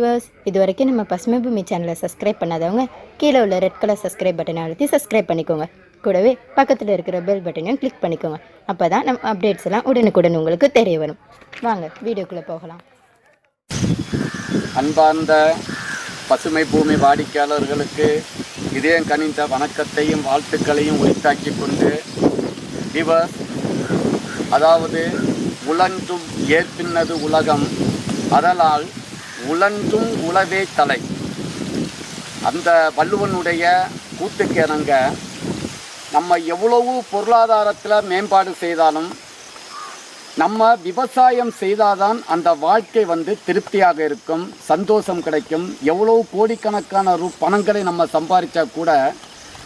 Viewers இது வரைக்கும் நம்ம பசுமை பூமி சேனலை சப்ஸ்கிரைப் பண்ணாதவங்க கீழே உள்ள ரெட் கலர் சப்ஸ்கிரைப் பட்டனை அழுத்தி சப்ஸ்கிரைப் பண்ணிக்கோங்க. கூடவே பக்கத்தில் இருக்கிற பெல் பட்டனையும் கிளிக் பண்ணிக்கோங்க. அப்போ தான் நம்ம அப்டேட்ஸ் எல்லாம் உடனுக்குடன் உங்களுக்கு தெரிய வரும். வாங்க வீடியோக்குள்ளே போகலாம். அன்பார்ந்த பசுமை பூமி வாடிக்கையாளர்களுக்கு இதயம் கனிந்த வணக்கத்தையும் வாழ்த்துக்களையும் உரித்தாக்கி கொண்டு விவர்ஸ் அதாவது உழன்றும் ஏற்பின்னது உலகம் அதனால் உழன்றும் உழவே தலை. அந்த வள்ளுவனுடைய கூத்துக்கு இணங்க நம்ம எவ்வளவு பொருளாதாரத்தில் மேம்பாடு செய்தாலும் நம்ம விவசாயம் செய்தாதான் அந்த வாழ்க்கை வந்து திருப்தியாக இருக்கும் சந்தோஷம் கிடைக்கும். எவ்வளவு கோடிக்கணக்கான ரூ பணங்களை நம்ம சம்பாதிச்சா கூட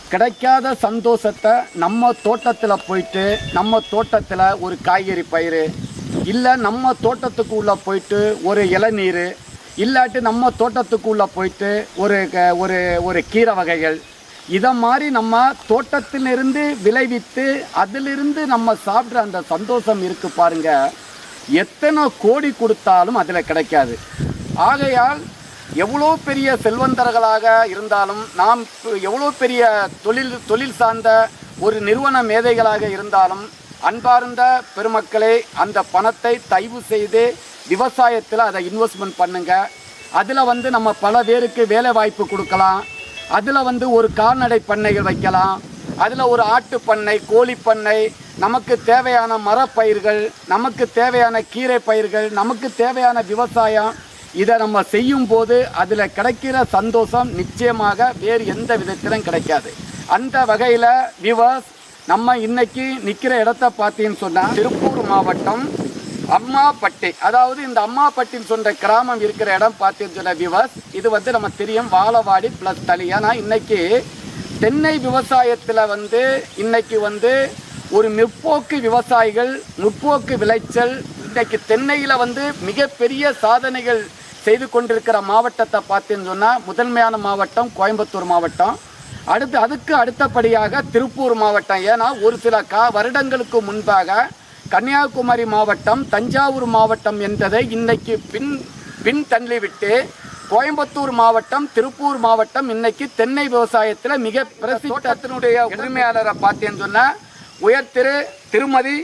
கிடைக்காத சந்தோஷத்தை நம்ம தோட்டத்தில் போயிட்டு நம்ம தோட்டத்தில் ஒரு காய்கறி பயிர் இல்லை நம்ம தோட்டத்துக்கு உள்ளே போயிட்டு ஒரு இளநீர் இல்லாட்டி நம்ம தோட்டத்துக்குள்ளே போயிட்டு ஒரு க- ஒரு ஒரு கீரை வகைகள் இதை மாதிரி நம்ம தோட்டத்திலிருந்து விளைவித்து அதிலிருந்து நம்ம சாப்பிட்ற அந்த சந்தோஷம் இருக்கு பாருங்க. எத்தனை கோடி கொடுத்தாலும் அதில் கிடைக்காது. ஆகையால் எவ்வளோ பெரிய செல்வந்தர்களாக இருந்தாலும் நாம் எவ்வளோ பெரிய தொழில் தொழில் சார்ந்த ஒரு நிறுவன மேதைகளாக இருந்தாலும் அன்பார்ந்த பெருமக்களே அந்த பணத்தை தயவு செய்து விவசாயத்தில் அதை இன்வெஸ்ட்மெண்ட் பண்ணுங்கள் அதில் வந்து நம்ம பல பேருக்கு வேலை வாய்ப்பு கொடுக்கலாம். அதில் வந்து ஒரு கால்நடை பண்ணைகள் வைக்கலாம். அதில் ஒரு ஆட்டு பண்ணை கோழி பண்ணை நமக்கு தேவையான மரப்பயிர்கள் நமக்கு தேவையான கீரை பயிர்கள் நமக்கு தேவையான விவசாயம். இதை நம்ம செய்யும் போது அதில் கிடைக்கிற சந்தோஷம் நிச்சயமாக வேறு எந்த விதத்திலும் கிடைக்காது. அந்த வகையில் விவர்ஸ் நம்ம இன்னைக்கு நிற்கிற இடத்த பார்த்தீங்கன்னு சொன்னால் திருப்பூர் மாவட்டம் அம்மாப்பட்டி. அதாவது இந்த அம்மாப்பட்டின்னு சொல்ற கிராமம் இருக்கிற இடம் பார்த்தீங்கன்னு சொன்ன விவஸ். இது வந்து நம்ம தெரியும் வாழவாடி ப்ளஸ் தளி ஏன்னா இன்னைக்கு தென்னை விவசாயத்தில் வந்து இன்னைக்கு வந்து ஒரு முற்போக்கு விவசாயிகள் முற்போக்கு விளைச்சல் இன்னைக்கு தென்னையில் வந்து மிகப்பெரிய சாதனைகள் செய்து கொண்டிருக்கிற மாவட்டத்தை பார்த்தீங்கன்னு சொன்னால் முதன்மையான மாவட்டம் கோயம்புத்தூர் மாவட்டம். அடுத்து அதுக்கு அடுத்தபடியாக திருப்பூர் மாவட்டம். ஏன்னா ஒரு சில கா வருடங்களுக்கு முன்பாக கன்னியாகுமரி மாவட்டம் தஞ்சாவூர் மாவட்டம் என்பதை இன்னைக்கு பின் பின் தள்ளிவிட்டு கோயம்புத்தூர் மாவட்டம் திருப்பூர் மாவட்டம் இன்னைக்கு தென்னை விவசாயத்தில் மிக பிரசித்தத்தினுடைய உரிமையாளரை பார்த்தேன்னு சொன்னால் உயர் திரு திருமதி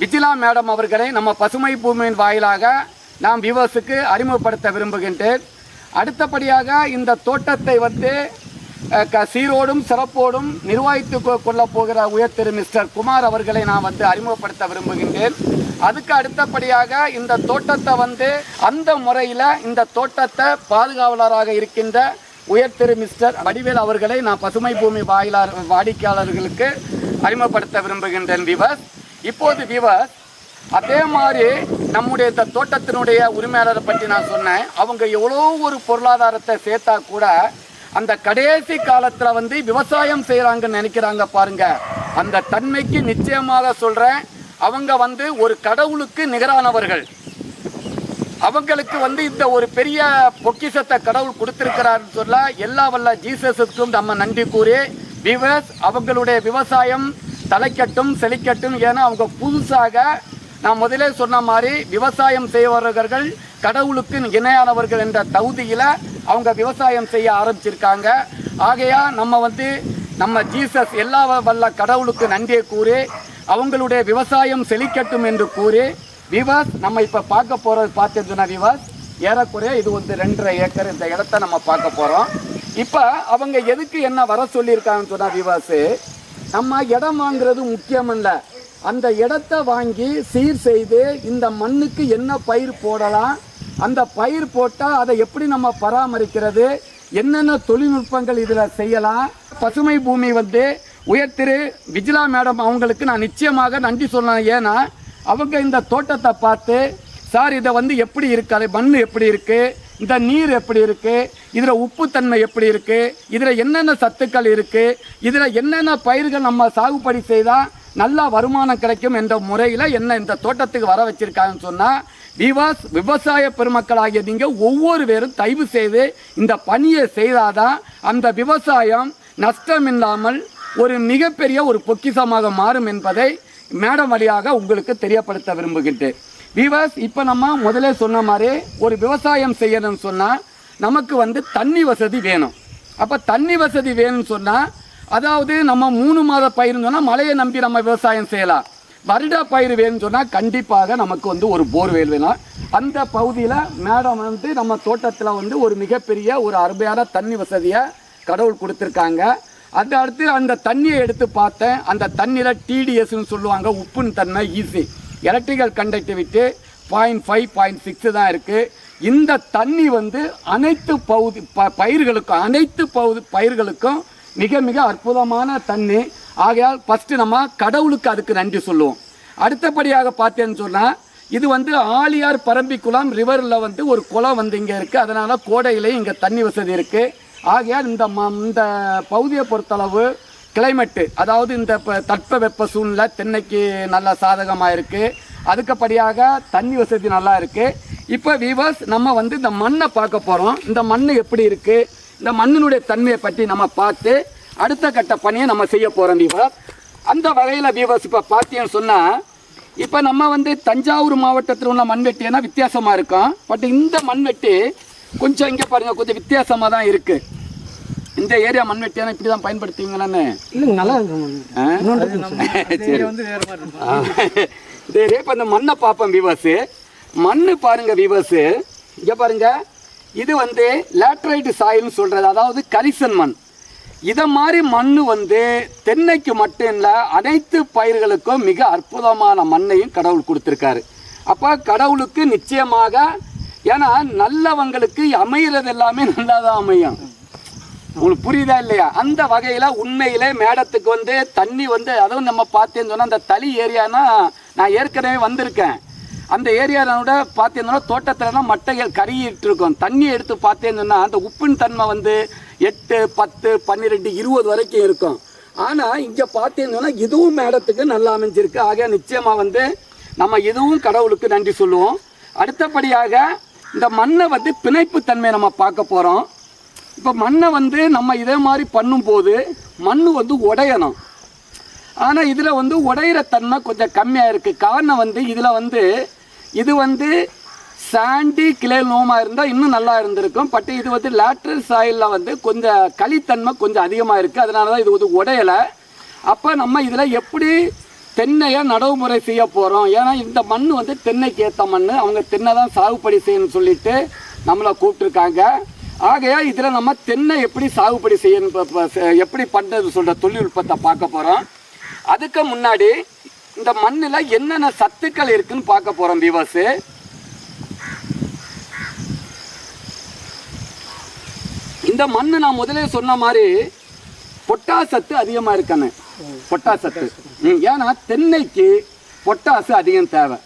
விஜிலா மேடம் அவர்களை நம்ம பசுமை பூமியின் வாயிலாக நாம் வியூவர்ஸுக்கு அறிமுகப்படுத்த விரும்புகின்றேன். அடுத்தபடியாக இந்த தோட்டத்தை வந்து சீரோடும் சிறப்போடும் நிர்வகித்து கொள்ளப் போகிற உயர் திரு மிஸ்டர் குமார் அவர்களை நான் வந்து அறிமுகப்படுத்த விரும்புகின்றேன். அதுக்கு அடுத்தபடியாக இந்த தோட்டத்தை வந்து அந்த முறையில் இந்த தோட்டத்தை பாதுகாவலராக இருக்கின்ற உயர் திரு மிஸ்டர் வடிவேல் அவர்களை நான் பசுமை பூமி வாயிலார் வாடிக்கையாளர்களுக்கு அறிமுகப்படுத்த விரும்புகின்றேன் விவஸ் இப்போது விவஸ் அதே மாதிரி நம்முடைய இந்த தோட்டத்தினுடைய உரிமையாளரை பற்றி நான் சொன்னேன். அவங்க எவ்வளோ ஒரு பொருளாதாரத்தை சேர்த்தா கூட அந்த கடைசி காலத்தில் வந்து விவசாயம் செய்கிறாங்கன்னு நினைக்கிறாங்க பாருங்க. அந்த தன்மைக்கு நிச்சயமாக சொல்கிறேன் அவங்க வந்து ஒரு கடவுளுக்கு நிகரானவர்கள். அவங்களுக்கு வந்து இந்த ஒரு பெரிய பொக்கிசத்தை கடவுள் கொடுத்திருக்கிறாருன்னு சொல்ல எல்லா வல்ல ஜீசஸுக்கும் நம்ம நன்றி கூறி விவஸ் அவங்களுடைய விவசாயம் தலைக்கட்டும் செழிக்கட்டும் ஏன்னா அவங்க புதுசாக நான் முதலே சொன்ன மாதிரி விவசாயம் செய்வர்கள் கடவுளுக்கு இணையானவர்கள் என்ற தகுதியில் அவங்க விவசாயம் செய்ய ஆரம்பிச்சிருக்காங்க. ஆகையா நம்ம வந்து நம்ம ஜீசஸ் எல்லா வல்ல கடவுளுக்கு நன்றியை கூறி அவங்களுடைய விவசாயம் செழிக்கட்டும் என்று கூறி விவாஸ் நம்ம இப்போ பார்க்க போகிறது பார்த்ததுன்னா விவாஸ் ஏறக்குறைய இது வந்து ரெண்டரை ஏக்கர் இந்த இடத்த நம்ம பார்க்க போகிறோம் இப்போ அவங்க எதுக்கு என்ன வர சொல்லியிருக்காங்கன்னு சொன்னால் விவாஸு நம்ம இடம் வாங்குறது முக்கியம் இல்லை அந்த இடத்த வாங்கி சீர் செய்து இந்த மண்ணுக்கு என்ன பயிர் போடலாம் அந்த பயிர் போட்டால் அதை எப்படி நம்ம பராமரிக்கிறது? என்னென்ன தொழில்நுட்பங்கள் இதில் செய்யலாம்? பசுமை பூமி வந்து உயர்த்திரு விஜிலா மேடம் அவங்களுக்கு நான் நிச்சயமாக நன்றி சொல்லலாம் ஏன்னா அவங்க இந்த தோட்டத்தை பார்த்து சார் இதை வந்து எப்படி இருக்காது மண் எப்படி இருக்குது இந்த நீர் எப்படி இருக்குது இதில் உப்புத்தன்மை எப்படி இருக்குது இதில் என்னென்ன சத்துக்கள் இருக்குது இதில் என்னென்ன பயிர்கள் நம்ம சாகுபடி செய்தால் நல்லா வருமானம் கிடைக்கும் என்ற முறையில் என்ன இந்த தோட்டத்துக்கு வர வச்சுருக்காங்கன்னு சொன்னால் விவாஸ் விவசாய பெருமக்களாகிய நீங்கள் ஒவ்வொரு பேரும் தயவு செய்து இந்த பணியை செய்தாதான் அந்த விவசாயம் நஷ்டமில்லாமல் ஒரு மிகப்பெரிய ஒரு பொக்கிஷமாக மாறும் என்பதை மேடம் வழியாக உங்களுக்கு தெரியப்படுத்த விரும்புகின்றேன். விவாஸ் இப்போ நம்ம முதலே சொன்ன மாதிரி ஒரு விவசாயம் செய்யணும்னு சொன்னால் நமக்கு வந்து தண்ணி வசதி வேணும். அப்போ தண்ணி வசதி வேணும்னு சொன்னால் அதாவது நம்ம மூணு மாத பயிர்னு சொன்னால் மழையை நம்பி நம்ம விவசாயம் செய்யலாம். வருடா பயிர் வேணும்னு சொன்னால் கண்டிப்பாக நமக்கு வந்து ஒரு போர்வேல் வேணும். அந்த பகுதியில் மேடம் வந்து நம்ம தோட்டத்தில் வந்து ஒரு மிகப்பெரிய ஒரு அருமையான தண்ணி வசதியை கடவுள் கொடுத்துருக்காங்க. அது அடுத்து அந்த தண்ணியை எடுத்து பார்த்தேன். அந்த தண்ணியில் டிடிஎஸ்னு சொல்லுவாங்க. உப்புன்னு தன்மை easy. Electrical conductivity point five point six தான் இருக்குது இந்த தண்ணி வந்து அனைத்து பகுதி ப பயிர்களுக்கும் அனைத்து பகுதி பயிர்களுக்கும் மிக மிக அற்புதமான தண்ணி. ஆகையால் ஃபஸ்ட்டு நம்ம கடவுளுக்கு அதுக்கு நன்றி சொல்லுவோம். அடுத்தபடியாக பார்த்தேன்னு சொன்னால் இது வந்து ஆலியார் பரம்பிக்குளம் ரிவரில் வந்து ஒரு குளம் வந்து இங்கே இருக்குது அதனால் கோடையிலையும் இங்கே தண்ணி வசதி இருக்குது ஆகையால் இந்த ம இந்த பகுதியை பொறுத்தளவு கிளைமேட்டு அதாவது இந்த இப்போ தட்பவெப்ப சூழ்நிலை தென்னைக்கு நல்லா சாதகமாக இருக்குது அதுக்கப்படியாக தண்ணி வசதி நல்லா இருக்குது இப்போ வீவர்ஸ் நம்ம வந்து இந்த மண்ணை பார்க்க போகிறோம் இந்த மண் எப்படி இருக்குது இந்த மண்ணினுடைய தன்மையை பற்றி நம்ம பார்த்து அடுத்த கட்ட பணியை நம்ம செய்ய போகிறோம் வீவர்ஸ் அந்த வகையில் வீவர்ஸ் இப்போ பார்த்தீங்கன்னு சொன்னால் இப்போ நம்ம வந்து தஞ்சாவூர் மாவட்டத்தில் உள்ள மண்வெட்டினா வித்தியாசமாக இருக்கும். பட் இந்த மண்வெட்டி கொஞ்சம் இங்கே பாருங்கள் கொஞ்சம் வித்தியாசமாக தான் இருக்குது இந்த ஏரியா மண்வெட்டியான இப்படி தான் பயன்படுத்துவீங்களான்னு இல்லைங்க நல்லா? சரி. சரி. இப்போ இந்த மண்ணை பார்ப்போம் விவசு மண்ணு பாருங்க விவசு இங்கே பாருங்க இது வந்து லேட்ரைட் சாயில்னு சொல்றது அதாவது கரிசன் மண். இதை மாதிரி மண் வந்து தென்னைக்கு மட்டும் இல்லை அனைத்து பயிர்களுக்கும் மிக அற்புதமான மண்ணையும் கடவுள் கொடுத்துருக்காரு. அப்போ கடவுளுக்கு நிச்சயமாக ஏன்னா நல்லவங்களுக்கு அமைகிறது எல்லாமே நல்லா தான் அமையும். உங்களுக்கு புரியுதா இல்லையா? அந்த வகையில் உண்மையிலே மேடத்துக்கு வந்து தண்ணி வந்து அதுவும் நம்ம பார்த்தேன்னு சொன்னால் அந்த தளி ஏரியானா நான் ஏற்கனவே வந்திருக்கேன். அந்த ஏரியாவோட பார்த்தீங்கன்னா தான் மட்டைகள் கருகிட்டு இருக்கும். தண்ணி எடுத்து பார்த்தேன்னு சொன்னால் அந்த உப்பின் தன்மை வந்து எட்டு பத்து பன்னிரெண்டு இருபது வரைக்கும் இருக்கும். ஆனால் இங்கே பார்த்தீங்கன்னா இதுவும் மேடத்துக்கு நல்லா அமைஞ்சிருக்கு. ஆக நிச்சயமாக வந்து நம்ம இதுவும் கடவுளுக்கு நன்றி சொல்லுவோம். அடுத்தபடியாக இந்த மண்ணை வந்து பிணைப்பு தன்மை நம்ம பார்க்க போகிறோம் இப்போ மண்ணை வந்து நம்ம இதே மாதிரி பண்ணும்போது மண் வந்து உடையணும். ஆனால் இதில் வந்து உடையிற தன்மை கொஞ்சம் கம்மியாக இருக்குது காரணம் வந்து இதில் வந்து இது வந்து சாண்டி கிளே நோமாக இருந்தால் இன்னும் நல்லா இருந்திருக்கும். பட் இது வந்து லேட்ரல் சாயிலில் வந்து கொஞ்சம் களித்தன்மை கொஞ்சம் அதிகமாக இருக்குது அதனால தான் இது வந்து உடையலை. அப்போ நம்ம இதில் எப்படி தென்னையை நடவுமுறை செய்ய போகிறோம் ஏன்னா இந்த மண் வந்து தென்னைக்கு ஏற்ற மண் அவங்க தென்னை தான் சாகுபடி செய்யணும்னு சொல்லிட்டு நம்மளை கூப்பிட்ருக்காங்க ஆகையா இதில் நம்ம தென்னை எப்படி சாகுபடி செய்யணும் எப்படி பண்ணுறது சொல்கிற தொழில்நுட்பத்தை பார்க்க போகிறோம் அதுக்கு முன்னாடி இந்த மண்ணில் என்னென்ன சத்துக்கள் இருக்குதுன்னு பார்க்க போகிறோம் விவாஸு இந்த மண் நான் முதலே சொன்ன மாதிரி பொட்டாசத்து அதிகமாக இருக்கானு. பொட்டாசத்து. ஏன்னா தென்னைக்கு பொட்டாசு அதிகம் தேவை.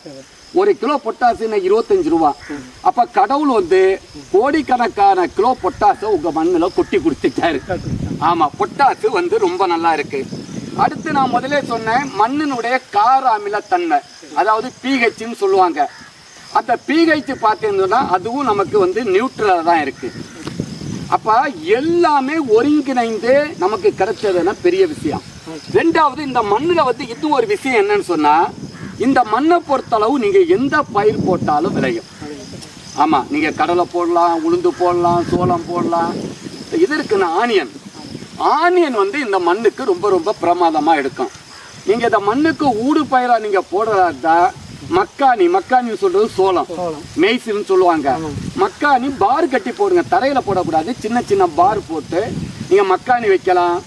ஒரு கிலோ பொட்டாசுன்னா இருபத்தஞ்சு ரூபா. அப்போ கடவுள் வந்து கோடிக்கணக்கான கிலோ பொட்டாசை உங்கள் மண்ணில் கொட்டி கொடுத்துட்டாரு. ஆமாம் பொட்டாசு வந்து ரொம்ப நல்லா இருக்கு. அடுத்து நான் முதலே சொன்னேன் மண்ணினுடைய கார அமிலத்தன்மை. அதாவது பிஹெச்னு சொல்லுவாங்க. அந்த பிஹெச் பார்த்தீங்கன்னா அதுவும் நமக்கு வந்து நியூட்ரலாக தான் இருக்குது அப்போ எல்லாமே ஒருங்கிணைந்து நமக்கு கிடைச்சதுன்னா பெரிய விஷயம். ரெண்டாவது இந்த மண்ணில் வந்து இது ஒரு விஷயம் என்னன்னு சொன்னால் இந்த மண்ணை பொறுத்தளவு நீங்கள் எந்த பயிர் போட்டாலும் விளையும். ஆமாம் நீங்கள் கடலை போடலாம் உளுந்து போடலாம் சோளம் போடலாம். இது இருக்குன்னா ஆனியன். ஆனியன் வந்து இந்த மண்ணுக்கு ரொம்ப ரொம்ப பிரமாதமாக எடுக்கும். நீங்கள் இந்த மண்ணுக்கு ஊடு பயிராக நீங்கள் போடுறதா மக்காணி மக்காணி சொல்றது சோளம். மெய்சில்னு சொல்லுவாங்க. மக்காணி பார் கட்டி போடுங்க. தரையில போடக்கூடாது. சின்ன சின்ன பார் போட்டு நீங்க மக்காணி வைக்கலாம்.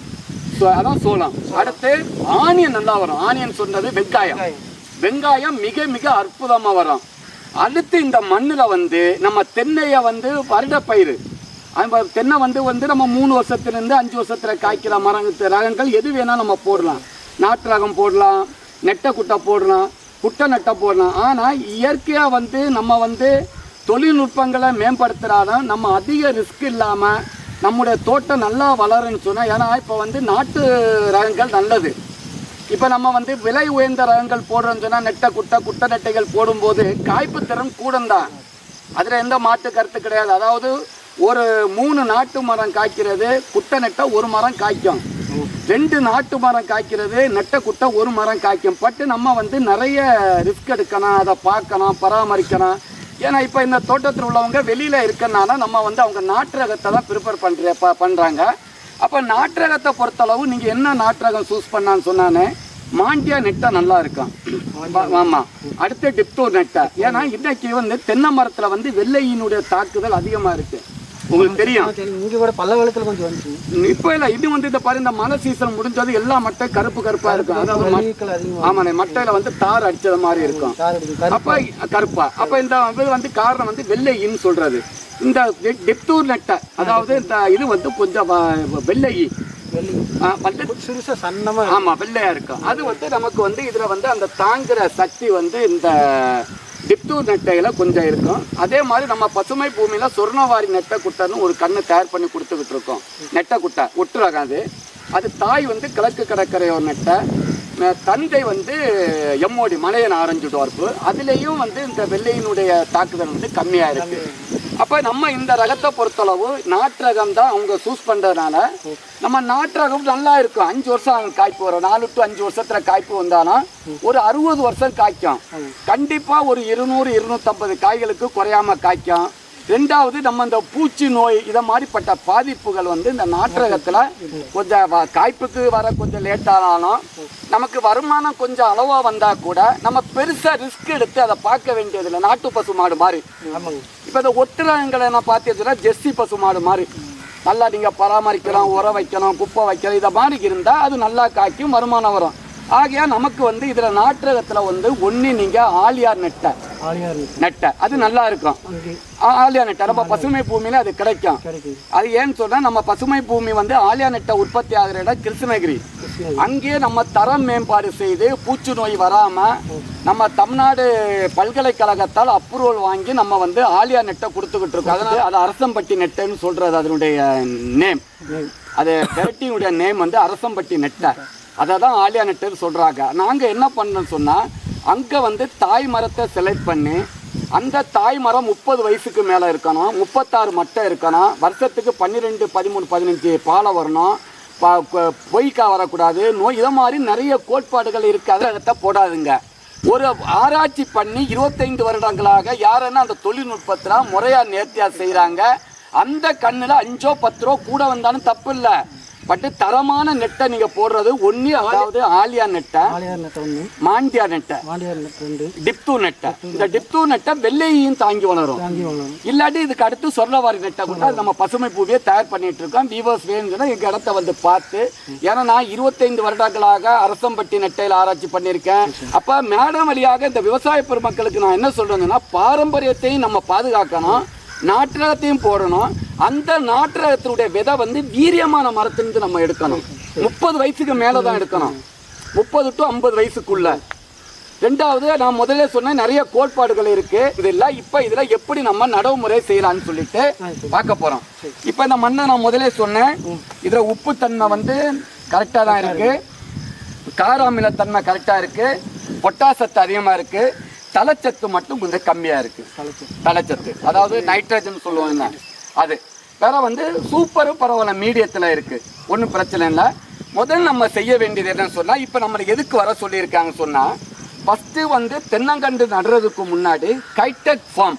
அதான் சோளம். அடுத்து ஆனியன் நல்லா வரும். ஆனியன் சொன்னது வெங்காயம். வெங்காயம். மிக மிக அற்புதமா வரும். அடுத்து இந்த மண்ணுல வந்து நம்ம தென்னையை வந்து வருட பயிர் அந்த தென்னை வந்து வந்து நம்ம மூணு வருஷத்துலேருந்து அஞ்சு வருஷத்துல காய்க்கிற மரங்கள் ரகங்கள் எது வேணால் நம்ம போடலாம். நாட்டு ரகம் போடலாம். நெட்டை குட்டை போடலாம். குட்டை நெட்டை போடலாம் ஆனால் இயற்கையாக வந்து நம்ம வந்து தொழில்நுட்பங்களை மேம்படுத்துகிறாலும் நம்ம அதிக ரிஸ்க் இல்லாமல் நம்முடைய தோட்டம் நல்லா வளருன்னு சொன்னால் ஏன்னா இப்போ வந்து நாட்டு ரகங்கள் நல்லது. இப்போ நம்ம வந்து விலை உயர்ந்த ரகங்கள் போடுறோம்னு சொன்னால் நெட்டை குட்டை குட்டை நெட்டைகள் போடும்போது காய்ப்பு திறன் கூடந்தான் அதில் எந்த மாற்று கருத்து கிடையாது. அதாவது ஒரு மூணு நாட்டு மரம் காய்க்கிறது குட்டை நெட்டை ஒரு மரம் காய்க்கும். ரெண்டு நாட்டு மரம் காய்க்கிறது நெட்டை குட்டை ஒரு மரம் காய்க்கும். பட்டு நம்ம வந்து நிறைய ரிஸ்க் எடுக்கணும் அதை பார்க்கணும் பராமரிக்கணும். ஏன்னா இப்போ இந்த தோட்டத்தில் உள்ளவங்க வெளியில் இருக்கறனால நம்ம வந்து அவங்க நாட்டு ரகத்தை தான் ப்ரிப்பேர் பண்ணுற ப பண்ணுறாங்க அப்போ நாட்டு ரகத்தை பொறுத்தளவு நீங்கள் என்ன நாட்டு ரகம் சூஸ் பண்ணான்னு சொன்னானே மாண்டியா நெட்டை நல்லா இருக்கும். ஆமாம் அடுத்து டிப்டோர் நெட்டை. ஏன்னா இன்னைக்கு வந்து தென்னை மரத்தில் வந்து வெள்ளையினுடைய தாக்குதல் அதிகமாக இருக்குது உங்களுக்கு தெரியும். இங்க கூட பல்ல வெள்ளத்துல கொஞ்சம் வந்துச்சு. இப்போ இல்லை இது வந்து இந்த பாரு இந்த மழை சீசன் முடிஞ்சது எல்லா மட்டை கருப்பு கருப்பாக இருக்கும் அதாவது ஆமாண்ணே மட்டையில் வந்து தார் அடிச்சது மாதிரி இருக்கும். அப்ப கருப்பா. அப்ப இந்த வந்து காரணம் வந்து வெள்ளையின்னு சொல்றது. இந்த டெப்தூர் நெட்டை அதாவது இந்த இது வந்து கொஞ்சம் வெள்ளை. ஆமா வெள்ளையா இருக்கும். அது வந்து நமக்கு வந்து இதுல வந்து அந்த தாங்குற சக்தி வந்து இந்த டிப்தூர் நெட்டையில் கொஞ்சம் இருக்கும். அதே மாதிரி நம்ம பசுமை பூமியில் சொர்ணவாரி நெட்டை குட்டைன்னு ஒரு கண்ணு தயார் பண்ணி கொடுத்துக்கிட்டு இருக்கோம் நெட்டை குட்டை ஒட்டு அது தாய் வந்து கிழக்கு கடற்கரையோர் நெட்டை. தந்தை வந்து எம்ஓடி மலையன் ஆரஞ்சு டோர்ப்பு. அதுலேயும் வந்து இந்த வெள்ளையினுடைய தாக்குதல் வந்து கம்மியாக இருக்குது அப்போ நம்ம இந்த ரகத்தை பொறுத்தளவு நாட்டு ரகம் தான் அவங்க சூஸ் பண்ணுறதுனால நம்ம நாட்டு ரகம் நல்லா இருக்கும். அஞ்சு வருஷம் காய்ப்பு வரும். நாலு டு அஞ்சு வருஷத்துல காய்ப்பு வந்தாலும் ஒரு அறுபது வருஷம் காய்க்கும். கண்டிப்பாக ஒரு இருநூறு இருநூத்தம்பது காய்களுக்கு குறையாம காய்க்கும். ரெண்டாவது நம்ம இந்த பூச்சி நோய் இதை மாதிரிப்பட்ட பாதிப்புகள் வந்து இந்த நாற்றகத்தில் கொஞ்சம் காய்ப்புக்கு வர கொஞ்சம் லேட்டானாலும் நமக்கு வருமானம் கொஞ்சம் அளவாக வந்தால் கூட நம்ம பெருசாக ரிஸ்க் எடுத்து அதை பார்க்க வேண்டியதில்லை. நாட்டு பசு மாடு மாதிரி. இப்போ இந்த ஒட்டுறங்களை நான் பார்த்தீங்கன்னா ஜெர்சி பசு மாடு மாதிரி. நல்லா நீங்கள் பராமரிக்கலாம் உரம் வைக்கணும் குப்பை வைக்கணும் இதை மாதிரி இருந்தால் அது நல்லா காய்க்கும் வருமானம் வரும். ஆகையா நமக்கு வந்து இதில் நாட்டகத்தில் வந்து ஒன்று நீங்கள் ஆலியார் நெட்டை. நெட்டை. அது நல்லா இருக்கும். ஆலியா நெட்டை. நம்ம பசுமை பூமியில அது கிடைக்கும். அது ஏன்னு சொன்னா நம்ம பசுமை பூமி வந்து ஆலியா நெட்டை உற்பத்தி ஆகிற இடம் கிருஷ்ணகிரி. அங்கேயே நம்ம தரம் மேம்பாடு செய்து பூச்சி நோய் வராம நம்ம தமிழ்நாடு பல்கலைக்கழகத்தால் அப்ரூவல் வாங்கி நம்ம வந்து ஆலியா நெட்டை கொடுத்துக்கிட்டு இருக்கோம். அதனால அது அரசம்பட்டி நெட்டைன்னு சொல்றது அதனுடைய நேம். அது வெரைட்டியுடைய நேம் வந்து அரசம்பட்டி நெட்டை. அதை தான் ஆலியா நெட்டுன்னு சொல்கிறாங்க நாங்கள் என்ன பண்ணோம்னு சொன்னால் அங்கே வந்து தாய் மரத்தை செலக்ட் பண்ணி அந்த தாய் மரம் முப்பது வயசுக்கு மேலே இருக்கணும் முப்பத்தாறு மட்டை இருக்கணும் வருஷத்துக்கு பன்னிரெண்டு பதிமூணு பதினஞ்சு பாலை வரணும் ப- பொய்க்கா வரக்கூடாது நோய் இதை மாதிரி நிறைய கோட்பாடுகள் இருக்குது அதை போடாதுங்க. ஒரு ஆராய்ச்சி பண்ணி இருபத்தைந்து வருடங்களாக யாருன்னா அந்த தொழில்நுட்பத்தில் முறையாக நேர்த்தியாக செய்கிறாங்க அந்த கண்ணில் அஞ்சோ பத்து ரூபா கூட வந்தாலும் தப்பு இல்லை பட்டு தரமான நெட்டை நீங்கள் போடுறது ஒன்று அதாவது ஆலியா நெட்டை மாண்டியா நெட்டை டிப்து நெட்டை. இந்த டிப்து நெட்டை வெள்ளையும் தாங்கி வளரும். இல்லாட்டி இதுக்கு அடுத்து சொல்லவாரி நெட்டை கூட நம்ம பசுமை பூவியை தயார் பண்ணிட்டு இருக்கோம். வீவர்ஸ் வேணும்னா எங்கள் இடத்த வந்து பார்த்து. ஏன்னா நான் இருபத்தைந்து வருடங்களாக அரசம்பட்டி நெட்டையில் ஆராய்ச்சி பண்ணியிருக்கேன். அப்போ மேடம் வழியாக இந்த விவசாய பெருமக்களுக்கு நான் என்ன சொல்றேன்னா பாரம்பரியத்தையும் நம்ம பாதுகாக்கணும். நாட்டு போடணும். அந்த நாட்டு ரகத்தினுடைய விதை வந்து வீரியமான மரத்திலிருந்து நம்ம எடுக்கணும். முப்பது வயசுக்கு மேலே தான் எடுக்கணும். முப்பது டு ஐம்பது வயசுக்குள்ள. ரெண்டாவது நான் முதல்ல சொன்னேன் நிறைய கோட்பாடுகள் இருக்கு. இதெல்லாம் இப்போ இதுல எப்படி நம்ம நடைமுறை செய்யலாம்னு சொல்லிட்டு பார்க்க போறோம். இப்போ இந்த மண்ணை நான் முதல்ல சொன்னேன். இதுல உப்பு தன்மை வந்து கரெக்டாக தான் இருக்கு. கார அமிலத்தன்மை கரெக்டாக இருக்கு. பொட்டாசத்து அதிகமா இருக்கு. தலைச்சத்து மட்டும் கொஞ்சம் கம்மியா இருக்கு. தலைச்சத்து. அதாவது நைட்ரஜன் சொல்லுவாங்க அது. வேற வந்து சூப்பர் பரவாயில்ல மீடியத்தில் இருக்குது ஒன்றும் பிரச்சனை இல்லை. முதல் நம்ம செய்ய வேண்டியது என்னன்னு சொன்னால் இப்போ நம்மளை எதுக்கு வர சொல்லியிருக்காங்க சொன்னால் ஃபஸ்ட்டு வந்து தென்னங்கண்டு நடுறதுக்கு முன்னாடி கைடெக் ஃபார்ம்.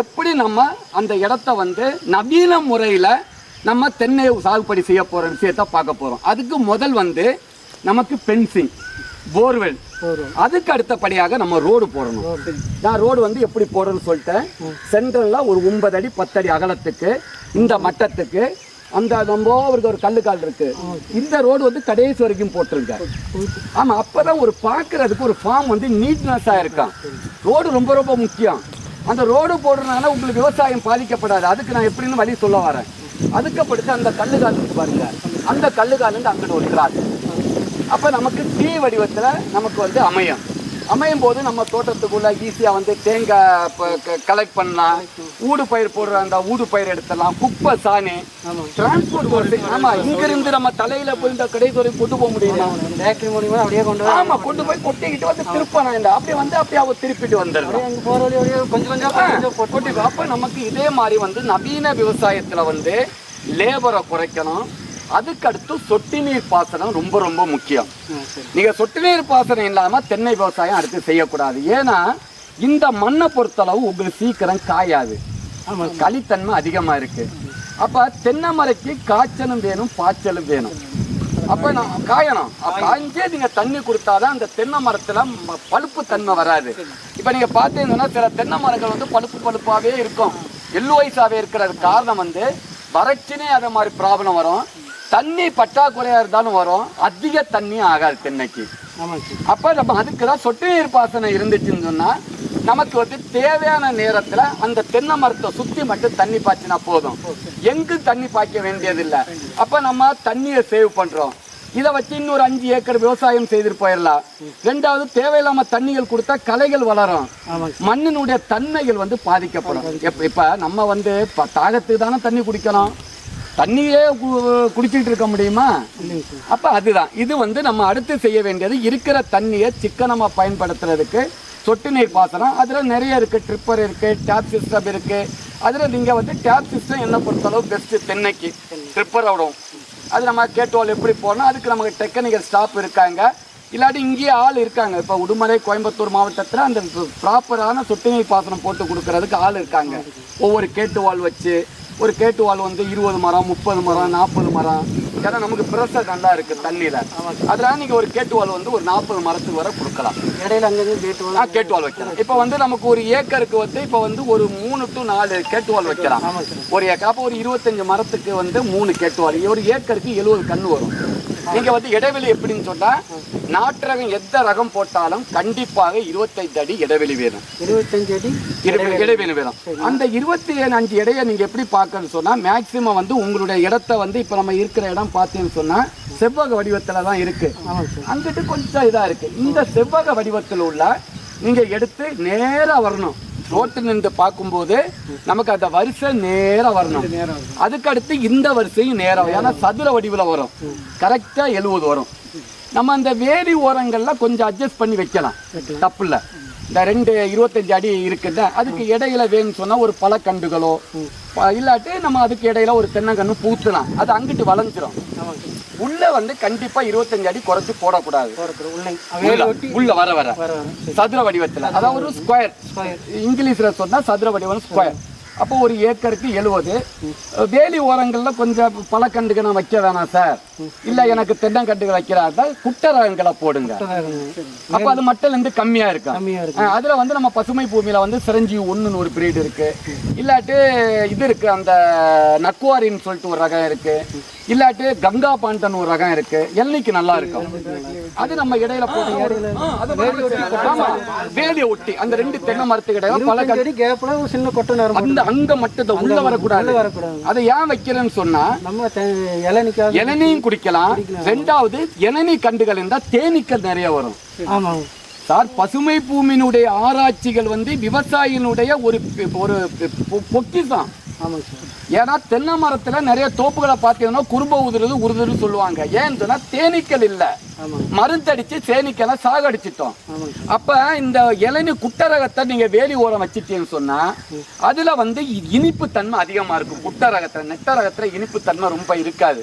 எப்படி நம்ம அந்த இடத்த வந்து நவீன முறையில் நம்ம தென்னை சாகுபடி செய்ய போகிற விஷயத்த பார்க்க போகிறோம் அதுக்கு முதல் வந்து நமக்கு பென்சிங் போர்வெல் அதுக்கு அடுத்தபடியாக நம்ம ரோடு போடணும். நான் ரோடு வந்து எப்படி போடணும்னு சொல்லிட்டேன். சென்ட்ரலில் ஒரு ஒன்பது அடி பத்தடி அகலத்துக்கு இந்த மட்டத்துக்கு அந்த நம்ம அவருக்கு ஒரு கல்லுக்கால் இருக்கு. இந்த ரோடு வந்து கடைசி வரைக்கும் போட்டிருங்க ஆமா அப்பதான் ஒரு பார்க்கறதுக்கு ஒரு ஃபார்ம் வந்து நீட்னஸா இருக்கும் ரோடு ரொம்ப ரொம்ப முக்கியம். அந்த ரோடு போடுறதுனால உங்களுக்கு விவசாயம் பாதிக்கப்படாது. அதுக்கு நான் எப்படின்னு வழி சொல்ல வரேன். அதுக்கப்படுத்து அந்த கல்லுக்கால் இருக்கு பாருங்க. அந்த கல்லுக்கால் இருந்து அங்கிட்டு ஒரு கிராஸ் அப்போ நமக்கு டீ வடிவத்தில் நமக்கு வந்து அமையும். அமையும் போது நம்ம தோட்டத்துக்குள்ள ஈஸியாக வந்து தேங்காய் கலெக்ட் பண்ணலாம். ஊடு பயிர் போடுற அந்த ஊடு பயிர் எடுத்துடலாம். குப்பை சாணி. டிரான்ஸ்போர்ட் வசதி ஆமாம் இங்கிருந்து நம்ம தலையில போய் இந்த கடைசி வரைக்கும் கொண்டு போக முடியுமா? பேக்கரி மூலியமா அப்படியே கொண்டு வர ஆமா கொண்டு போய் கொட்டிக்கிட்டு வந்து திருப்பணும் இந்த. அப்படியே வந்து அப்படியே அவ திருப்பிட்டு வந்துடணும். அங்கே போகிற வழி கொஞ்சம் கொஞ்சம் கொஞ்சம் கொஞ்சம் போட்டு கொட்டி அப்போ நமக்கு இதே மாதிரி வந்து நவீன விவசாயத்துல வந்து லேபரை குறைக்கணும். அதுக்கடுத்து சொட்டு நீர் பாசனம் ரொம்ப ரொம்ப முக்கியம். ஆ, சரி. நீங்க சொட்டு நீர் பாசனம் இல்லாம தென்னை விவசாயம் அடுத்து செய்யக்கூடாது. ஏன்னா இந்த மண்ணை பொறுத்தளவு உங்களுக்கு சீக்கிரம் காயாது. களித்தன்மை அதிகமா இருக்கு. அப்ப தென்னை மரைக்கு காய்ச்சலும் வேணும் பாய்ச்சலும் வேணும். அப்ப நான் காயணும். அப்ப காய்ஞ்சே நீங்க தண்ணி கொடுத்தாதான் அந்த தென்னை மரத்துல பழுப்பு தன்மை வராது. இப்ப நீங்க பார்த்தீங்கன்னா சில தென்னை மரங்கள் வந்து பழுப்பு பழுப்பாவே இருக்கும். எல்லு வயசாவே இருக்கிறது காரணம் வந்து வறட்சினே அதே மாதிரி ப்ராப்ளம் வரும். தண்ணி பற்றாக்குறையா இருந்தாலும் வரும். அதிக தண்ணி ஆகாது தென்னைக்கு. அப்ப நம்ம அதுக்கு தான் சொட்டு நீர் பாசனம் இருந்துச்சுன்னு சொன்னா நமக்கு வந்து தேவையான நேரத்துல அந்த தென்னை மரத்தை சுத்தி மட்டும் தண்ணி பாய்ச்சினா போதும். எங்கும் தண்ணி பாய்க்க வேண்டியதில்லை. அப்ப நம்ம தண்ணியை சேவ் பண்றோம். இதை வச்சு இன்னொரு அஞ்சு ஏக்கர் விவசாயம் செய்துட்டு போயிடலாம். ரெண்டாவது தேவையில்லாம தண்ணிகள் கொடுத்தா களைகள் வளரும். மண்ணினுடைய தன்மைகள் வந்து பாதிக்கப்படும். இப்ப நம்ம வந்து தாகத்துக்கு தானே தண்ணி குடிக்கணும். தண்ணியே கு- குடிச்சிட்டு இருக்க முடியுமா? அப்ப அதுதான். இது வந்து நம்ம அடுத்து செய்ய வேண்டியது இருக்கிற தண்ணியை சிக்கனமா பயன்படுத்துறதுக்கு சொட்டு நீர் பாசனம். அதுல நிறைய இருக்கு. ட்ரிப்பர் இருக்கு டேப் சிஸ்டம் இருக்கு. அதுல நீங்க வந்து டேப் சிஸ்டம் என்ன பொறுத்தளவு பெஸ்ட் தென்னைக்கு? ட்ரிப்பர் விடும் அது நம்ம கேட்டோல் எப்படி போனோம் அதுக்கு நமக்கு டெக்னிக்கல் ஸ்டாஃப் இருக்காங்க. இல்லாட்டி இங்கேயே ஆள் இருக்காங்க. இப்போ உடுமலை கோயம்புத்தூர் மாவட்டத்தில் அந்த ப்ராப்பரான சொட்டு நீர் பாசனம் போட்டு கொடுக்கறதுக்கு ஆள் இருக்காங்க. ஒவ்வொரு கேட்டு வால் வச்சு ஒரு கேட்டு வால் வந்து இருபது மரம் முப்பது மரம் நாற்பது மரம். ஏன்னா நமக்கு ப்ரெஷர் நல்லா இருக்கு தண்ணியில. அதனால நீங்க ஒரு கேட்டு வால் வந்து ஒரு நாற்பது மரத்துக்கு வரை கொடுக்கலாம். இடையில அங்கங்கே கேட்டு ஆ கேட்டு வால் வைக்கலாம். இப்போ வந்து நமக்கு ஒரு ஏக்கருக்கு வந்து இப்போ வந்து ஒரு மூணு டு நாலு கேட்டு வால் வைக்கலாம். ஒரு ஏக்கர் அப்போ ஒரு இருபத்தஞ்சு மரத்துக்கு வந்து மூணு கேட்டு வால். ஒரு ஏக்கருக்கு எழுபது கன்று வரும். நீங்க வந்து இடைவெளி எப்படின்னு சொன்னா நாட்டு ரகம் எந்த ரகம் போட்டாலும் கண்டிப்பாக இருபத்தைந்து அடி இடைவெளி வேணும். இருபத்தஞ்சு அடி இடைவெளி வேணும். அந்த இருபத்தி ஏழு அஞ்சு இடையை நீங்க எப்படி பார்க்கணும்னு சொன்னா மேக்சிமம் வந்து உங்களுடைய இடத்த வந்து இப்ப நம்ம இருக்கிற இடம் பார்த்தீங்கன்னு சொன்னா செவ்வக வடிவத்துல தான் இருக்கு. அங்கிட்டு கொஞ்சம் இதா இருக்கு. இந்த செவ்வக வடிவத்தில் உள்ள நீங்க எடுத்து நேரா வரணும். ரோட்டு நின்று பார்க்கும்போது நமக்கு அந்த வரிசை நேரா வரணும். நேரம் அதுக்கு அடுத்து இந்த வரிசையும் நேரம் ஏன்னா சதுர வடிவில் வரும். கரெக்டா எழுபது வரும். நம்ம அந்த வேலி ஓரங்கள்ல கொஞ்சம் அட்ஜஸ்ட் பண்ணி வைக்கலாம். தப்பு இல்ல இந்த ரெண்டு இருபத்தஞ்சு அடி இருக்குல்ல அதுக்கு இடையில வேணும்னு சொன்னா ஒரு பழக்கண்டுகளோ இல்லாட்டி நம்ம அதுக்கு இடையில ஒரு தென்னங்கன்று பூத்தலாம். அது அங்கிட்டு வளைஞ்சிரும். உள்ள வந்து கண்டிப்பா இருபத்தஞ்சு அடி குறைச்சு போடக்கூடாது. உள்ள வர வர. சதுர வடிவத்துல. அதாவது ஒரு ஸ்கொயர் இங்கிலீஷ்ல சொன்னா சதுர வடிவம் ஸ்கொயர் அப்போ ஒரு ஏக்கருக்கு எழுபது வேலி ஓரங்கள்ல கொஞ்சம் பழக்கண்டுகள் நான் வைக்க வேணாம் சார் இல்ல எனக்கு தென்னங்கண்டுகள் வைக்கிறாங்க குட்டை ரகங்களை போடுங்க அப்ப அது மட்டல் இருந்து கம்மியா இருக்கும். கம்மியாக இருக்கு அஹ் அதுல வந்து நம்ம பசுமை பூமியில வந்து சிரஞ்சீவி ஒண்ணுன்னு ஒரு பிரீடு இருக்கு. இல்லாட்டி இது இருக்கு அந்த நக்குவாரின்னு சொல்லிட்டு ஒரு ரகம் இருக்கு. இல்லாட்டி கங்கா பாண்டன் ஒரு ரகம் இருக்கு. எல்லைக்கு நல்லா இருக்கும். அது நம்ம இடையில போட்டு ஆ, அது வேலி ஒட்டி ஆமா, வேலியை ஒட்டி அந்த ரெண்டு தென்னை மரத்துக்கு இடையில பல அடி கேப்பில் ஒரு சின்ன கொட்டை நேரம் அந்த அங்க மட்டும் உள்ள வரக்கூடாது. அதை ஏன் வைக்கிறேன்னு சொன்னா நம்ம இளநீயும் குடிக்கலாம். ரெண்டாவது இளநீ கண்டுகள் இருந்தால் தேனீக்கள் நிறைய வரும். ஆமாம் சார் பசுமை பூமியினுடைய ஆராய்ச்சிகள் வந்து விவசாயினுடைய ஒரு ஒரு பொ- பொக்கிஷம். ஆமாங்க சார் ஏன்னா தென்னை மரத்துல நிறைய தோப்புகளை பார்த்தீங்கன்னா குறும்ப உதிருது உருதுன்னு சொல்லுவாங்க. ஏன்னு சொன்னா தேனீக்கள் இல்ல. மருந்தடிச்சு தேனீக்களை சாகடிச்சிட்டோம். அப்ப இந்த இளநீ குட்டரகத்தை நீங்க வேலி ஓரம் வச்சிட்டீங்கன்னு சொன்னா அதுல வந்து இனிப்பு தன்மை அதிகமா இருக்கும். குட்டரகத்துல நெட்ட ரகத்துல இனிப்பு தன்மை ரொம்ப இருக்காது.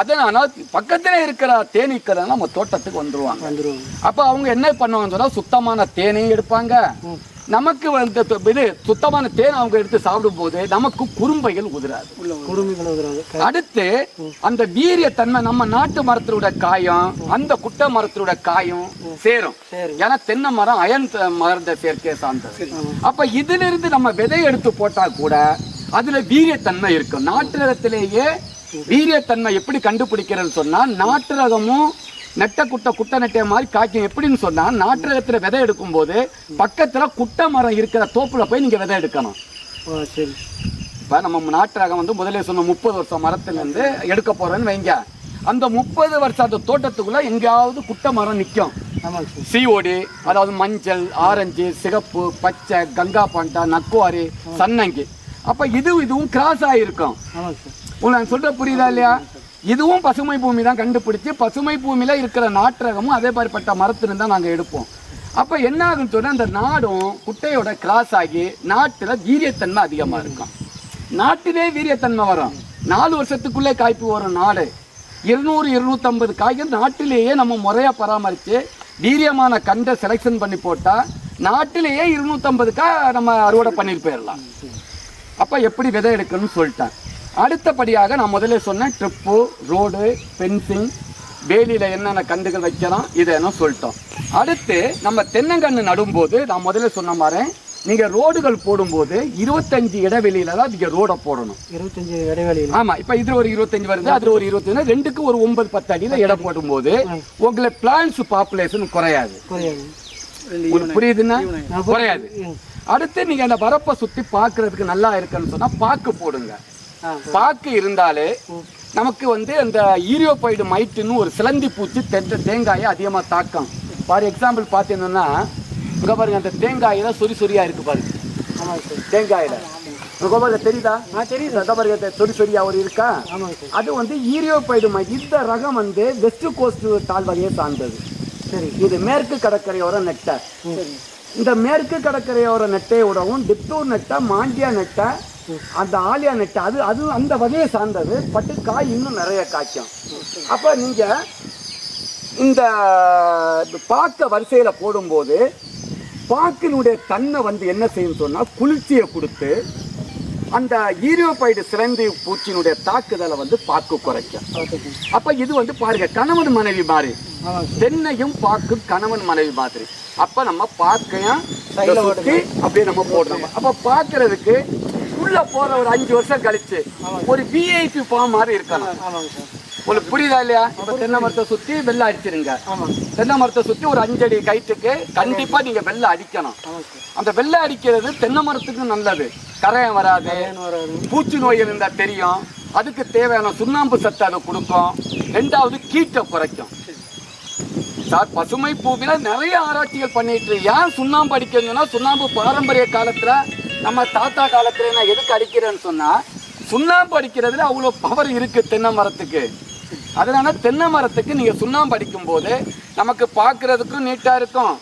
அதனால பக்கத்துல இருக்கிற தேனீக்கள் நம்ம தோட்டத்துக்கு வந்துருவாங்க. வந்துடுவாங்க அப்ப அவங்க என்ன பண்ணுவாங்கன்னு சொன்னா சுத்தமான தேனையும் எடுப்பாங்க. நமக்கு வந்து இது சுத்தமான தேன் அவங்க எடுத்து சாப்பிடும்போது நமக்கு குறும்பைகள் உதிராது. அடுத்து அந்த வீரியத்தன்மை நம்ம நாட்டு மரத்திலோட காயம் அந்த குட்டை மரத்திலோட காயம் சேரும். சரி ஏன்னா தென்னை மரம் அயன் த- மருந்த சேர்க்கையை சார்ந்தது. அப்ப இதுல இருந்து நம்ம விதை எடுத்து போட்டா கூட அதுல வீரியத்தன்மை இருக்கும். நாட்டு ரகத்திலேயே வீரியத்தன்மை எப்படி கண்டுபிடிக்கிறது சொன்னா நாட்டு ரகமும் நெட்ட குட்டை குட்டை நெட்டைய மாதிரி காய்க்கும். எப்படின்னு சொன்னா நாட்டு ரகத்துல விதை எடுக்கும்போது பக்கத்துல குட்டை மரம் இருக்கிற தோப்புல போய் நீங்க விதை எடுக்கணும். சரி. இப்போ நம்ம நாட்டு ரகம் வந்து முதல்ல சொன்ன முப்பது வருஷம் மரத்துலேருந்து எடுக்க போறேன்னு வைங்க. அந்த முப்பது வருஷம் அந்த தோட்டத்துக்குள்ள எங்கேயாவது குட்டை மரம் நிற்கும் சிஓடி அதாவது மஞ்சள் ஆரஞ்சு சிகப்பு பச்சை கங்கா பாண்டா நக்குவாரி சன்னங்கி. அப்ப இது இதுவும் கிராஸ் ஆகிருக்கும் உங்களுக்கு நான் சொல்ற புரியுதா இல்லையா? இதுவும் பசுமை பூமி தான் கண்டுபிடிச்சு பசுமை பூமியில் இருக்கிற நாற்றகமும் அதே மாதிரிப்பட்ட மரத்திலிருந்து தான் நாங்கள் எடுப்போம். அப்போ என்ன ஆகுன்னு சொன்னால் அந்த நாடும் குட்டையோட கிராஸ் ஆகி நாட்டில் வீரியத்தன்மை அதிகமாக இருக்கும். நாட்டிலே வீரியத்தன்மை வரும். நாலு வருஷத்துக்குள்ளே காய்ப்பு வரும் நாடு. இருநூறு இருநூத்தம்பது காய்கள் நாட்டிலேயே நம்ம முறையாக பராமரித்து வீரியமான கண்டை செலெக்ஷன் பண்ணி போட்டால் நாட்டிலேயே இருநூத்தம்பதுக்கா நம்ம அறுவடை பண்ணிட்டு போயிடலாம். அப்போ எப்படி விதை எடுக்கணும்னு சொல்லிட்டேன். அடுத்தபடியாக நான் முதல்ல சொன்னேன் ட்ரிப்பு ரோடு ஃபென்சிங் வேலியில் என்னென்ன கண்டுகள் வைக்கலாம் இதை என்ன சொல்லிட்டோம். அடுத்து நம்ம தென்னங்கன்று நடும்போது நான் முதல்ல சொன்ன மாதிரி நீங்கள் ரோடுகள் போடும்போது இருபத்தஞ்சு இடைவெளியில தான் நீங்கள் ரோடை போடணும். இருபத்தஞ்சு இடைவெளியில். ஆமா இப்ப இதுல ஒரு இருபத்தஞ்சு வருது அதுல ஒரு இருபத்தஞ்சு ரெண்டுக்கு ஒரு ஒன்பது பத்து அடியில இடம் போடும்போது உங்களுக்கு பிளான்ஸ் பாப்புலேஷன் குறையாது. புரியுதுன்னா? குறையாது. அடுத்து நீங்க அந்த வரப்பை சுத்தி பாக்குறதுக்கு நல்லா இருக்குன்னு சொன்னா பாக்கு போடுங்க. பாக்கு இருந்தாலே நமக்கு வந்து அந்த ஈரியோபைடு மைட்டுன்னு ஒரு சிலந்தி பூச்சி தென்ன தேங்காயை அதிகமா தாக்கம். ஃபார் எக்ஸாம்பிள் பார்த்தீங்கன்னா இங்க பாருங்க அந்த தேங்காயில சொறி சொரியா இருக்கு பாருங்க. தேங்காயில. பாருங்க தெரியுதா? தெரியுது. இந்த சொறி சொரியா ஒரு இருக்கா? அது வந்து ஈரியோபைடு மை இந்த ரகம் வந்து வெஸ்ட் கோஸ்ட் தாழ் வகையை சார்ந்தது. சரி. இது மேற்கு கடற்கரையோர நெட்டை. இந்த மேற்கு கடற்கரையோர நெட்டையோடவும் டிப்டூர் நெட்டை மாண்டியா நெட்டை அந்த ஆலியா நெட்டை அது அது அந்த வகையை சார்ந்தது. பட்டு காய் இன்னும் நிறைய காய்க்கும். அப்போ நீங்கள் இந்த பாக்க வரிசையில் போடும்போது பாக்கினுடைய தன்மை வந்து என்ன செய்யும் சொன்னால் குளிர்ச்சியை கொடுத்து அந்த ஈரியோபைடு சிறந்து பூச்சியினுடைய தாக்குதலை வந்து பாக்கு குறைக்கும். அப்ப இது வந்து பாருங்க கணவன் மனைவி மாதிரி. தென்னையும் பாக்கும் கணவன் மனைவி மாதிரி. அப்ப நம்ம பாக்கையும் சுத்தி அப்படியே நம்ம போடுறோம். அப்ப பாக்குறதுக்கு உள்ள போற ஒரு அஞ்சு வருஷம் கழிச்சு ஒரு விஐபி ஃபார்ம் மாதிரி இருக்கணும். உங்களுக்கு புரியுதா இல்லையா? இப்ப தென்னை மரத்தை சுத்தி வெள்ளை அடிச்சிருங்க. தென்னை மரத்தை சுத்தி ஒரு அஞ்சடி கைட்டுக்கு கண்டிப்பா நீங்க வெள்ளை அடிக்கணும். அந்த வெள்ளை அடிக்கிறது தென்னை மரத்துக்கு நல்லது. கரையம் வராது. பூச்சி நோய் இருந்தா தெரியும். அதுக்கு தேவையான சுண்ணாம்பு சத்து அதை கொடுக்கும். ரெண்டாவது கீட்டை குறைக்கும். சார் பசுமை பூவில நிறைய ஆராய்ச்சிகள் பண்ணிட்டு. ஏன் சுண்ணாம்பு அடிக்கணும்னா சுண்ணாம்பு பாரம்பரிய காலத்துல நம்ம தாத்தா காலத்துல நான் எதுக்கு அடிக்கிறேன்னு சொன்னா சுண்ணாம்பு அடிக்கிறதுல அவ்வளோ பவர் இருக்கு தென்னை மரத்துக்கு. அதனால தென்னை மரத்துக்கு நீங்க சுண்ணாம்பு அடிக்கும் போது நமக்கு பார்க்கிறதுக்கும் நீட்டா இருக்கும்.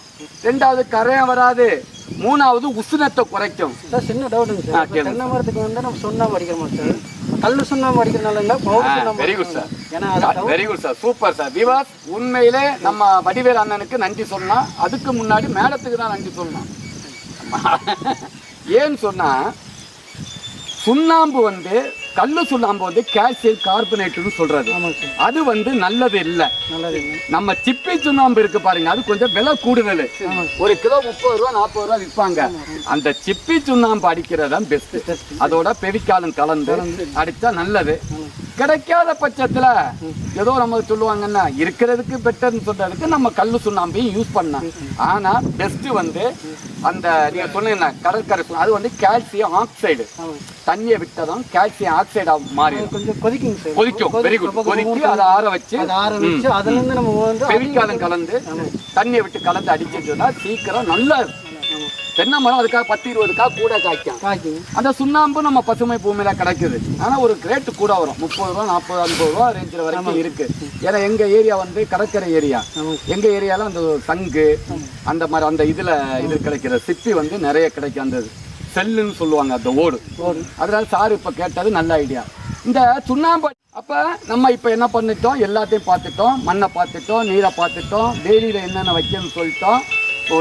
ரெண்டாவது கரையம் வராது. மூணாவது உஷ்ணத்தை குறைக்கும். சார் சின்ன டவுட்டுங்க சார். தென்னை மரத்துக்கு வந்து நம்ம சுண்ணாம்பு அடிக்கிறோமா சார்? கல் சுண்ணாம்பு சுண்ணாம்பு very good sir. Very good sir. Super sir. விவாஸ் உண்மையிலே நம்ம வடிவேல் அண்ணனுக்கு நன்றி சொல்லலாம் அதுக்கு முன்னாடி மேடத்துக்கு தான் நன்றி சொல்லணும். ஏன்னு சொன்னால் சுண்ணாம்பு வந்து கல்லு சுண்ணாம்பு வந்து கால்சியம் கார்பனேட்னு சொல்றது. அது வந்து நல்லது இல்லை. நம்ம சிப்பி சுண்ணாம்பு இருக்கு பாருங்க அது கொஞ்சம் விலை கூடுதல். ஒரு கிலோ முப்பது ரூபா நாற்பது ரூபா விற்பாங்க. அந்த சிப்பி சுண்ணாம்பு அடிக்கிறது தான் பெஸ்ட் அதோட பெவிக்காலும் கலந்து அடிச்சா நல்லது. கிடைக்காத பட்சத்துல ஏதோ நம்ம சொல்லுவாங்கன்னா இருக்கிறதுக்கு பெட்டர்னு சொல்றதுக்கு நம்ம கல்லு சுண்ணாம்பையும் யூஸ் பண்ணலாம். ஆனா பெஸ்ட் வந்து அந்த நீங்க சொன்னீங்கன்னா கடற்கரை அது வந்து கால்சியம் ஆக்சைடு தண்ணியை விட்டதும் கால்சியம் ஆக்சைடா மாறிடும் கொஞ்சம் கொதிக்குங்க சார். கொதிக்கும். வெரி குட் கொதிக்கி அதை ஆற வச்சு அதை ஆற வச்சு அதுல இருந்து நம்ம வந்து பெவிக்காலம் கலந்து தண்ணியை விட்டு கலந்து அடிச்சுட்டோம்னா சீக்கிரம் நல்லா தென்னை மரம் அதுக்காக பத்து இருபதுக்காக கூட காய்க்கும். அந்த சுண்ணாம்பு நம்ம பசுமை பூமியில கிடைக்குது. ஆனா ஒரு ரேட்டு கூட வரும். முப்பது ரூபா நாற்பது ஐம்பது ரூபா ரேஞ்சில் வரைக்கும் இருக்கு. ஏன்னா எங்க ஏரியா வந்து கடற்கரை ஏரியா எங்க ஏரியால அந்த சங்கு அந்த மாதிரி அந்த இதுல இது கிடைக்கிற சிப்பி வந்து நிறைய கிடைக்கும் அந்த செல்லுன்னு சொல்லுவாங்க அந்த ஓடு. அதனால சார் இப்ப கேட்டது நல்ல ஐடியா இந்த சுண்ணாம்பு அப்ப நம்ம இப்ப என்ன பண்ணிட்டோம்? எல்லாத்தையும் பார்த்துட்டோம். மண்ணை பார்த்துட்டோம் நீரை பார்த்துட்டோம். வேலியில என்னென்ன வைக்கணும்னு சொல்லிட்டோம்.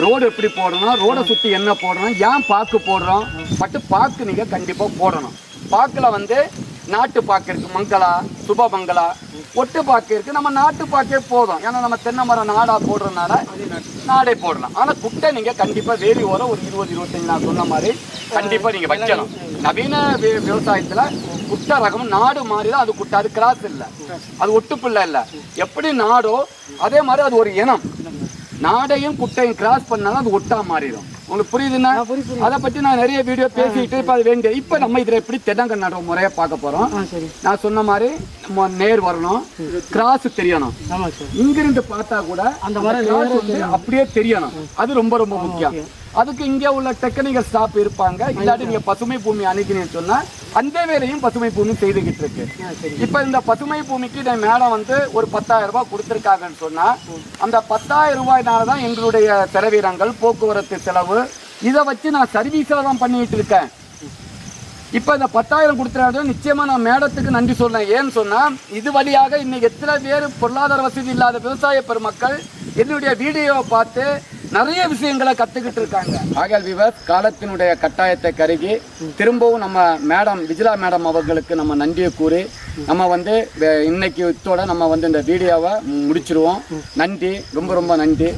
ரோடு எப்படி போடணும் ரோடை சுற்றி என்ன போடணும்? ஏன் பாக்கு போடுறோம்? பட்டு பாக்கு நீங்கள் கண்டிப்பாக போடணும். பாக்கில் வந்து நாட்டு பாக்கு இருக்கு மங்களா சுபமங்களா ஒட்டு பாக்கு இருக்கு. நம்ம நாட்டு பாக்கே போதும். ஏன்னா நம்ம தென்னை மரம் நாடா போடுறதுனால நாடே போடலாம். ஆனால் குட்டை நீங்கள் கண்டிப்பாக வேலி ஓரம் ஒரு இருபது இருபத்தஞ்சு நான் சொன்ன மாதிரி கண்டிப்பாக நீங்கள் வைக்கணும் நவீன விவசாயத்துல குட்டை ரகம் நாடு மாதிரி தான் அது குட்டை அது கிராஸ் இல்லை. அது ஒட்டுப்புள்ள இல்லை. எப்படி நாடோ அதே மாதிரி அது ஒரு இனம். நாடையும் குட்டையும் கிராஸ் பண்ணாலும் அது ஒட்டா மாறிடும். உங்களுக்கு புரியுதுன்னா? அதை பத்தி நான் நிறைய வீடியோ பேசிட்டு இப்ப அது வேண்டிய இப்ப நம்ம இதுல எப்படி தென்னங்க நடுற முறையா பார்க்க சரி. நான் சொன்ன மாதிரி நேர் வரணும் கிராஸ் தெரியணும். இங்கிருந்து பார்த்தா கூட அந்த கிராஸ் வந்து அப்படியே தெரியணும். அது ரொம்ப ரொம்ப முக்கியம். அதுக்கு இங்கே உள்ள டெக்னிக்கல் ஸ்டாஃப் இருப்பாங்க. இல்லாட்டி நீங்க பசுமை பூமி அணுகினீங்கன்னு சொன்னா அந்த வேலையும் பசுமை பூமி செய்துகிட்டு இருக்கு. இப்ப இந்த பசுமை பூமிக்கு இந்த மேடம் வந்து ஒரு பத்தாயிரம் ரூபாய் கொடுத்துருக்காங்கன்னு சொன்னா அந்த பத்தாயிரம் ரூபாய்னால தான் எங்களுடைய செலவீனங்கள் போக்குவரத்து செலவு இதை வச்சு நான் சர்வீஸில் தான் பண்ணிட்டு இருக்கேன். இப்போ இந்த பத்தாயிரம் கொடுத்துறாங்க நிச்சயமா நான் மேடத்துக்கு நன்றி சொல்றேன். ஏன்னு சொன்னா இது வழியாக இன்னைக்கு எத்தனை பேர் பொருளாதார வசதி இல்லாத விவசாய பெருமக்கள் என்னுடைய வீடியோவை பார்த்து நிறைய விஷயங்களை கத்துக்கிட்டு இருக்காங்க. ஆகல் விவர் காலத்தினுடைய கட்டாயத்தை கருகி திரும்பவும் நம்ம மேடம் விஜிலா மேடம் அவர்களுக்கு நம்ம நன்றியை கூறி நம்ம வந்து இன்னைக்கு இத்தோட நம்ம வந்து இந்த வீடியோவை முடிச்சிருவோம். நன்றி ரொம்ப ரொம்ப நன்றி.